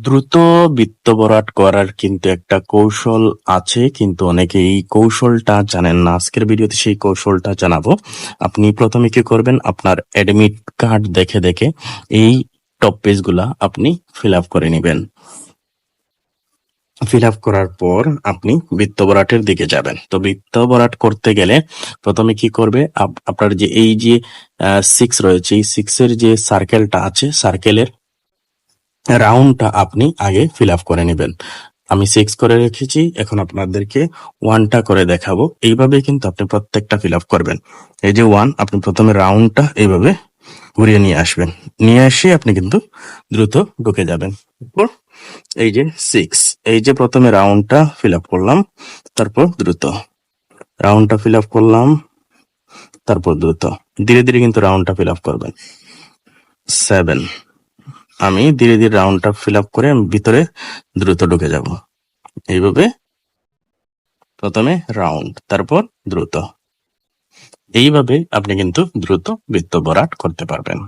দ্রুত বৃত্ত ভরাট করার কিন্তু একটা কৌশল আছে, কিন্তু অনেকে এই কৌশলটা জানেন না। আজকের ভিডিওতে সেই কৌশলটা জানাব। আপনি প্রথমে কি করবেন? আপনার অ্যাডমিট কার্ড দেখে দেখে এই টপ পেজগুলা আপনি ফিল আপ করে নেবেন। ফিল আপ করার পর আপনি বৃত্ত ভরাটের দিকে যাবেন। তো বৃত্ত ভরাট করতে গেলে প্রথমে কি করবে? আপ- আপনার যে এই যে সিক্স রয়েছে, এই সিক্স এর যে সার্কেলটা আছে সার্কেলের রাউন্ডটা আপনি আগে ফিল আপ করে নেবেন। আমি সিক্স করে রেখেছি, এখন আপনাদেরকে ওয়ানটা করে দেখাবো। এইভাবে কিন্তু আপনি প্রত্যেকটা ফিল আপ করবেন। এই যে ওয়ান আপনি প্রথমে রাউন্ডটা এইভাবে ঘুরিয়ে নিয়ে আসবেন। নিয়ে এসে আপনি কিন্তু দ্রুত ঢুকে যাবেন। এই যে সিক্স এই যে প্রথমে রাউন্ডটা ফিল আপ করলাম, তারপর দ্রুত। রাউন্ডটা ফিল আপ করলাম, তারপর দ্রুত। ধীরে ধীরে কিন্তু রাউন্ডটা ফিল আপ করবেন। সেভেন আমি ধীরে ধীরে রাউন্ডটা ফিল আপ করে আমি ভিতরে দ্রুত ঢুকে যাব। এইভাবে প্রথমে রাউন্ড তারপর দ্রুত। এইভাবে আপনি কিন্তু দ্রুত বৃত্ত ভরাট করতে পারবেন।